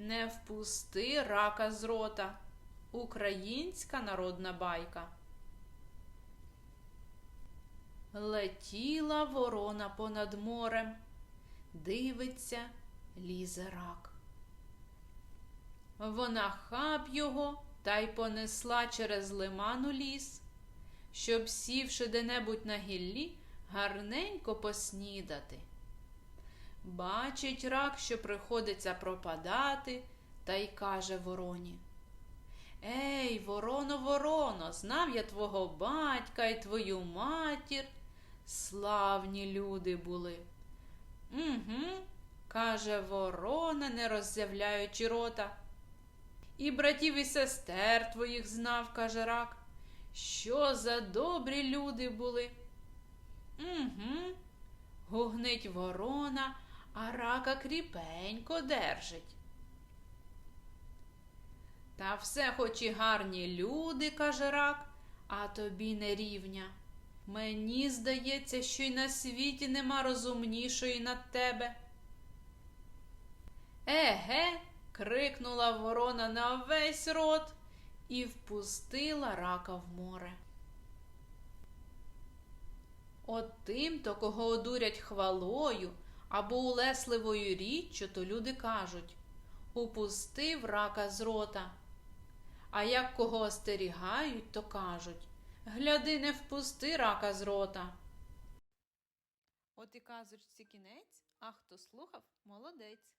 Не впусти рака з рота. Українська народна байка. Летіла ворона понад морем, дивиться, лізе рак. Вона хап його та й понесла через лиман у ліс, щоб, сівши де-небудь на гіллі, гарненько поснідати. Бачить рак, що приходиться пропадати, та й каже вороні. Ей, вороно, вороно, знав я твого батька і твою матір. Славні люди були. Угу, каже ворона, не роззявляючи рота. І братів і сестер твоїх знав, каже рак. Що за добрі люди були. Угу, гугнить ворона, а рака кріпенько держить. Та все хоч і гарні люди, каже рак, а тобі не рівня. Мені здається, що й на світі нема розумнішої над тебе. Еге, крикнула ворона на весь рот і впустила рака в море. От тим-то, кого одурять хвалою або улесливою річчю, то люди кажуть упустив рака з рота. А як кого остерігають, то кажуть Гляди, не впусти рака з рота. От і казочці кінець, а хто слухав, молодець.